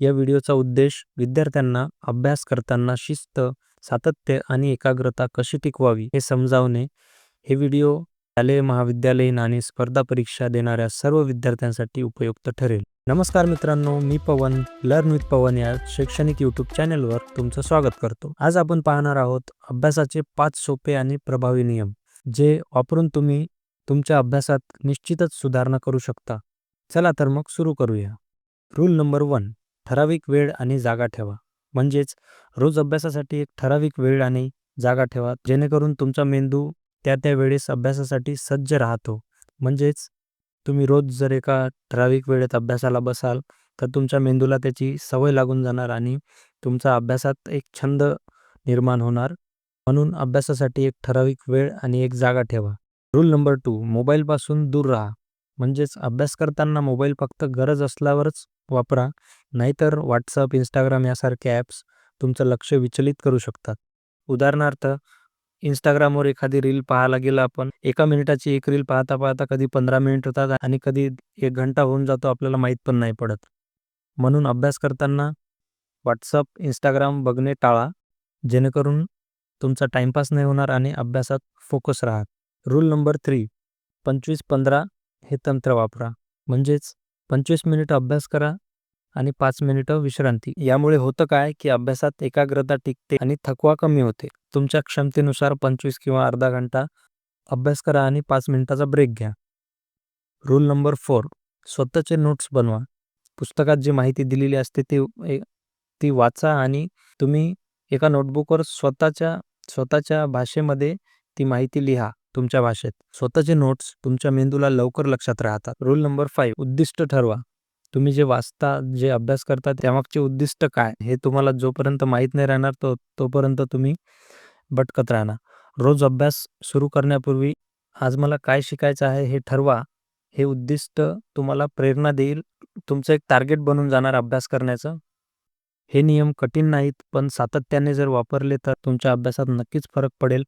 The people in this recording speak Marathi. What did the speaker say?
या व्हिडिओचा उद्देश विद्यार्थ्यांना अभ्यास करताना शिस्त, सातत्य आणि एकाग्रता कशी टिकवावी हे समजावणे. हे व्हिडिओ शालेय, महाविद्यालयीन आणि स्पर्धा परीक्षा देणाऱ्या सर्व विद्यार्थ्यांसाठी उपयुक्त ठरेल. नमस्कार मित्रांनो, मी पवन लर्न विथ पवन या शैक्षणिक यूट्यूब चॅनलवर तुमचं स्वागत करतो. आज आपण पाहणार आहोत अभ्यासाचे पाच सोपे आणि प्रभावी नियम, जे वापरून तुम्ही तुमच्या अभ्यासात निश्चितच सुधारणा करू शकता. चला तर मग सुरू करूया. रूल नंबर वन ठराविक वेळ आणि जागा ठेवा. म्हणजेच रोज अभ्यासासाठी एक ठराविक वेळ आणि जागा ठेवा, जेणेकरून तुमचा मेंदू त्या त्या वेळेस अभ्यासासाठी सज्ज राहतो. म्हणजेच तुम्ही रोज जर एका ठराविक वेळेत अभ्यासाला बसाल, तर तुमच्या मेंदूला त्याची सवय लागून जाणार आणि तुमचा अभ्यासात एक छंद निर्माण होणार. म्हणून अभ्यासासाठी एक ठराविक वेळ आणि एक जागा ठेवा. रूल नंबर टू मोबाईलपासून दूर राहा. म्हणजेच अभ्यास करताना मोबाईल फक्त गरज असल्यावरच वापरा, नाहीतर व्हॉट्सअप, इंस्टाग्राम यासारखे ॲप्स तुमचं लक्ष विचलित करू शकतात. उदाहरणार्थ, इंस्टाग्रामवर एखादी रील पाहायला गेलं आपण, एका मिनिटाची एक रील पाहता पाहता कधी पंधरा मिनिट होतात आणि कधी एक घंटा होऊन जातो, आपल्याला माहीत पण नाही पडत. म्हणून अभ्यास करताना व्हॉट्सअप, इंस्टाग्राम बघणे टाळा, जेणेकरून तुमचा टाईमपास नाही होणार आणि अभ्यासात फोकस राहा. रूल नंबर थ्री पंचवीस पंधरा हे तंत्र वापरा. म्हणजेच पंचवीस मिनिटं अभ्यास करा आणि पाच मिनिटं विश्रांती. यामुळे होतं काय, की अभ्यासात एकाग्रता टिकते आणि थकवा कमी होते. तुमच्या क्षमतेनुसार पंचवीस किंवा अर्धा घंटा अभ्यास करा आणि पाच मिनिटाचा ब्रेक घ्या. रूल नंबर फोर स्वतःचे नोट्स बनवा. पुस्तकात जी माहिती दिलेली असते ती ती वाचा आणि तुम्ही एका नोटबुकवर स्वतःच्या स्वतःच्या भाषेमध्ये ती माहिती लिहा तुमच्या भाषेत. स्वतःचे नोट्स तुमच्या मेंदूला लवकर लक्षात राहतात. रूल नंबर फाईव्ह उद्दिष्ट ठरवा. तुम्ही जे वाचता, जे अभ्यास करता त्यामागचे उद्दिष्ट काय, हे तुम्हाला जोपर्यंत माहीत नाही राहणार तो तोपर्यंत तुम्ही भटकत राहणार. रोज अभ्यास सुरू करण्यापूर्वी आज मला काय शिकायचं आहे हे ठरवा. हे उद्दिष्ट तुम्हाला प्रेरणा देईल. तुमचं एक टार्गेट बनून जाणार अभ्यास करण्याचं. हे नियम कठीण नाहीत, पण सातत्याने जर वापरले तर तुमच्या अभ्यासात नक्कीच फरक पडेल.